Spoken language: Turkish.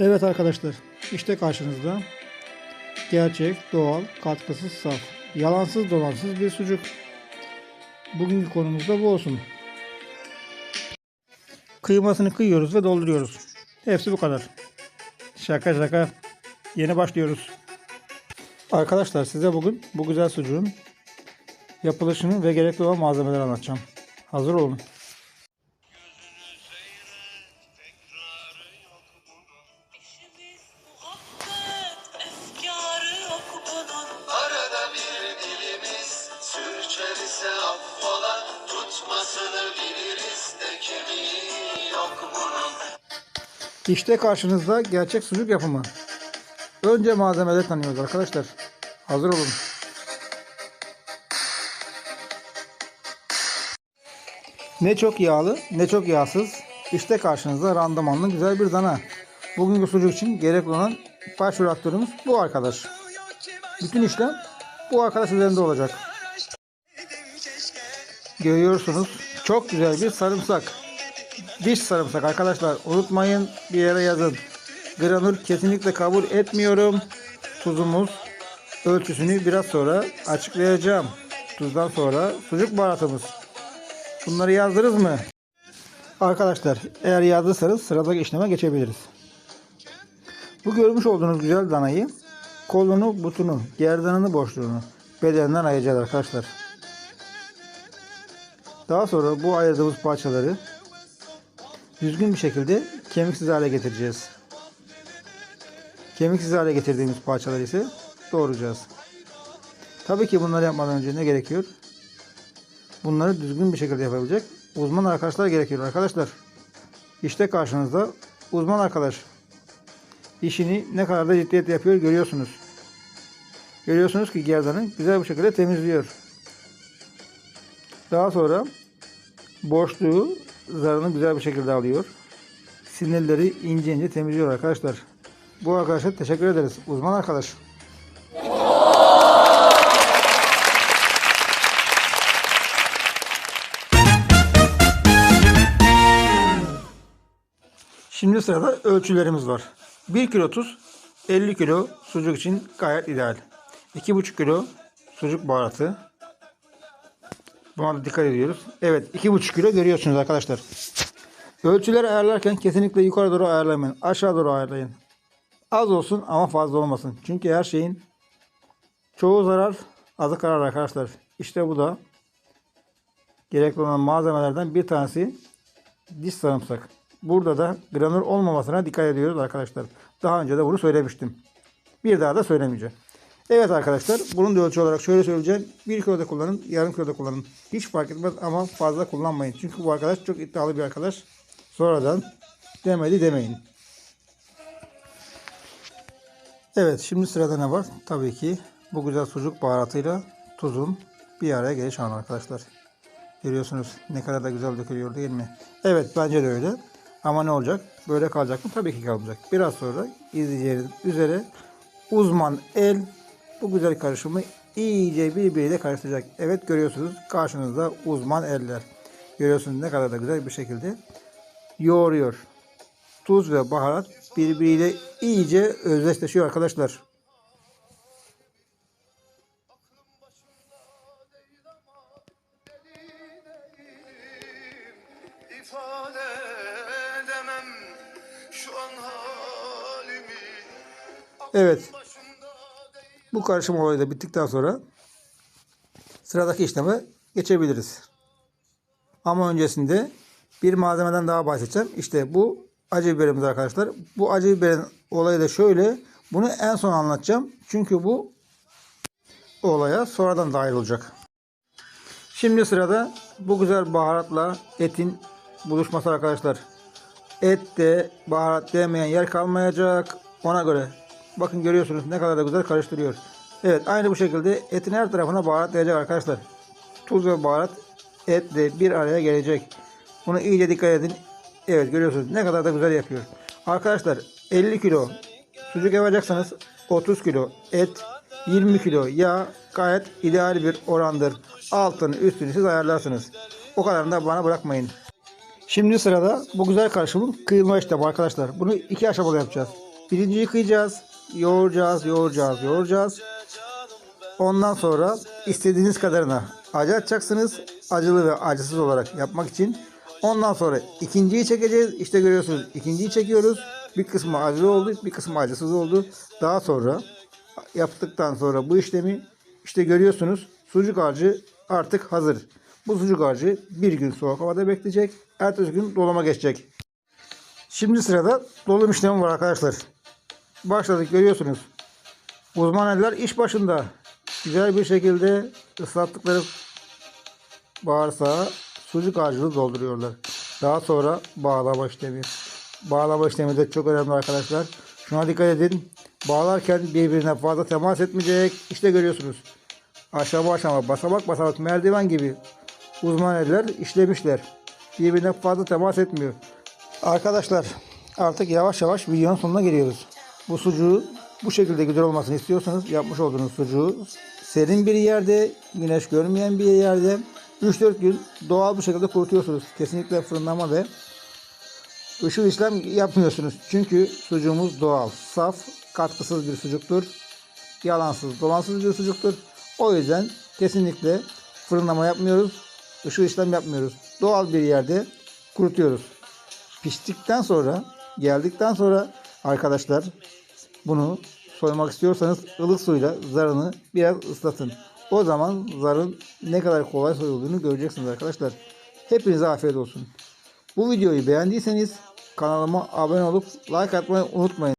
Evet arkadaşlar, işte karşınızda gerçek, doğal, katkısız, saf, yalansız, dolansız bir sucuk. Bugünkü konumuz da bu olsun. Kıymasını kıyıyoruz ve dolduruyoruz. Hepsi bu kadar. Şaka şaka. Yeni başlıyoruz. Arkadaşlar size bugün bu güzel sucuğun yapılışını ve gerekli olan malzemeleri anlatacağım. Hazır olun. İse affola Tutmasını biliriz de kemiği yok bunun İşte karşınızda gerçek sucuk yapımı. Önce malzemeleri tanıyoruz arkadaşlar. Hazır olun. Ne çok yağlı ne çok yağsız. İşte karşınızda randımanlı güzel bir dana. Bugünkü sucuk için gerekli olan başvuru aktörümüz bu arkadaş. Bütün işlem bu arkadaş üzerinde olacak. Görüyorsunuz çok güzel bir sarımsak. Diş sarımsak arkadaşlar unutmayın bir yere yazın. Granül kesinlikle kabul etmiyorum. Tuzumuz ölçüsünü biraz sonra açıklayacağım. Tuzdan sonra sucuk baharatımız. Bunları yazdınız mı? Arkadaşlar eğer yazdıysanız sıradaki işleme geçebiliriz. Bu görmüş olduğunuz güzel danayı kolunu, butunu, gerdanını, boşluğunu bedeninden ayıracağız arkadaşlar. Daha sonra bu ayırdığımız parçaları düzgün bir şekilde kemiksiz hale getireceğiz. Kemiksiz hale getirdiğimiz parçaları ise doğrayacağız. Tabii ki bunları yapmadan önce ne gerekiyor? Bunları düzgün bir şekilde yapabilecek uzman arkadaşlar gerekiyor arkadaşlar. İşte karşınızda uzman arkadaş. İşini ne kadar da ciddiyetle yapıyor görüyorsunuz. Görüyorsunuz ki gerdanı güzel bir şekilde temizliyor. Daha sonra boşluğu zarını güzel bir şekilde alıyor. Sinirleri ince ince temizliyor arkadaşlar. Bu arkadaşa teşekkür ederiz. Uzman arkadaş. Şimdi sırada ölçülerimiz var. 1 kilo tuz, 50 kilo sucuk için gayet ideal. 2,5 kilo sucuk baharatı, Buna da dikkat ediyoruz. Evet 2,5 kilo görüyorsunuz arkadaşlar. Ölçüleri ayarlarken kesinlikle yukarı doğru ayarlamayın. Aşağı doğru ayarlayın. Az olsun ama fazla olmasın. Çünkü her şeyin çoğu zarar azı karar arkadaşlar. İşte bu da gerekli olan malzemelerden bir tanesi diş sarımsak. Burada da granül olmamasına dikkat ediyoruz arkadaşlar. Daha önce de bunu söylemiştim. Bir daha da söylemeyeceğim. Evet arkadaşlar bunun da ölçü olarak şöyle söyleyeceğim. 1 kiloda kullanın, yarım kiloda kullanın. Hiç fark etmez ama fazla kullanmayın. Çünkü bu arkadaş çok iddialı bir arkadaş. Sonradan demedi demeyin. Evet şimdi sırada ne var? Tabii ki bu güzel sucuk baharatıyla tuzun bir araya geliş anı arkadaşlar. Görüyorsunuz ne kadar da güzel dökülüyor değil mi? Evet bence de öyle. Ama ne olacak? Böyle kalacak mı? Tabii ki kalmayacak. Biraz sonra izleyeceğiniz üzere uzman el bu güzel karışımı iyice birbiriyle karıştıracak. Evet görüyorsunuz karşınızda uzman eller. Görüyorsunuz ne kadar da güzel bir şekilde yoğuruyor. Tuz ve baharat birbiriyle iyice özdeşleşiyor arkadaşlar. Evet bu karışım olayı da bittikten sonra sıradaki işleme geçebiliriz. Ama öncesinde bir malzemeden daha bahsedeceğim. İşte bu acı biberimiz arkadaşlar. Bu acı biberin olayı da şöyle. Bunu en son anlatacağım. Çünkü bu olaya sonradan dahil olacak. Şimdi sırada bu güzel baharatla etin buluşması arkadaşlar. Ette baharat değmeyen yer kalmayacak. Ona göre bakın görüyorsunuz ne kadar da güzel karıştırıyor. Evet aynı bu şekilde etin her tarafına baharat değecek arkadaşlar. Tuz ve baharat etle bir araya gelecek. Bunu iyice dikkat edin. Evet görüyorsunuz ne kadar da güzel yapıyor. Arkadaşlar 50 kilo sucuk yapacaksanız 30 kilo et 20 kilo yağ gayet ideal bir orandır. Altını üstünü siz ayarlarsınız. O kadarını da bana bırakmayın. Şimdi sırada bu güzel karışımın kıyılma işlemi arkadaşlar. Bunu iki aşamalı yapacağız. Pirinci yıkayacağız. Yoğuracağız, yoğuracağız, yoğuracağız. Ondan sonra istediğiniz kadarına acı atacaksınız. Acılı ve acısız olarak yapmak için. Ondan sonra ikinciyi çekeceğiz. İşte görüyorsunuz ikinciyi çekiyoruz. Bir kısmı acılı oldu, bir kısmı acısız oldu. Daha sonra yaptıktan sonra bu işlemi işte görüyorsunuz sucuk harcı artık hazır. Bu sucuk harcı bir gün soğuk havada bekleyecek. Ertesi gün dolama geçecek. Şimdi sırada dolum işlemi var arkadaşlar. Başladık görüyorsunuz. Uzman eller iş başında. Güzel bir şekilde ıslattıkları bağırsağı sucuk harcını dolduruyorlar. Daha sonra bağlama işlemi. Bağlama işlemi de çok önemli arkadaşlar. Şuna dikkat edin. Bağlarken birbirine fazla temas etmeyecek. İşte görüyorsunuz. Aşama aşama basamak basamak merdiven gibi uzman eller işlemişler. Birbirine fazla temas etmiyor. Arkadaşlar artık yavaş yavaş videonun sonuna geliyoruz. Bu sucuğu bu şekilde güzel olmasını istiyorsanız yapmış olduğunuz sucuğu serin bir yerde, güneş görmeyen bir yerde 3-4 gün doğal bir şekilde kurutuyorsunuz. Kesinlikle fırınlama ve ışıl işlem yapmıyorsunuz. Çünkü sucuğumuz doğal, saf, katkısız bir sucuktur. Yalansız, dolansız bir sucuktur. O yüzden kesinlikle fırınlama yapmıyoruz. Işıl işlem yapmıyoruz. Doğal bir yerde kurutuyoruz. Piştikten sonra, geldikten sonra arkadaşlar bunu soymak istiyorsanız ılık suyla zarını biraz ıslatın. O zaman zarın ne kadar kolay soyulduğunu göreceksiniz arkadaşlar. Hepinize afiyet olsun. Bu videoyu beğendiyseniz kanalıma abone olup like atmayı unutmayın.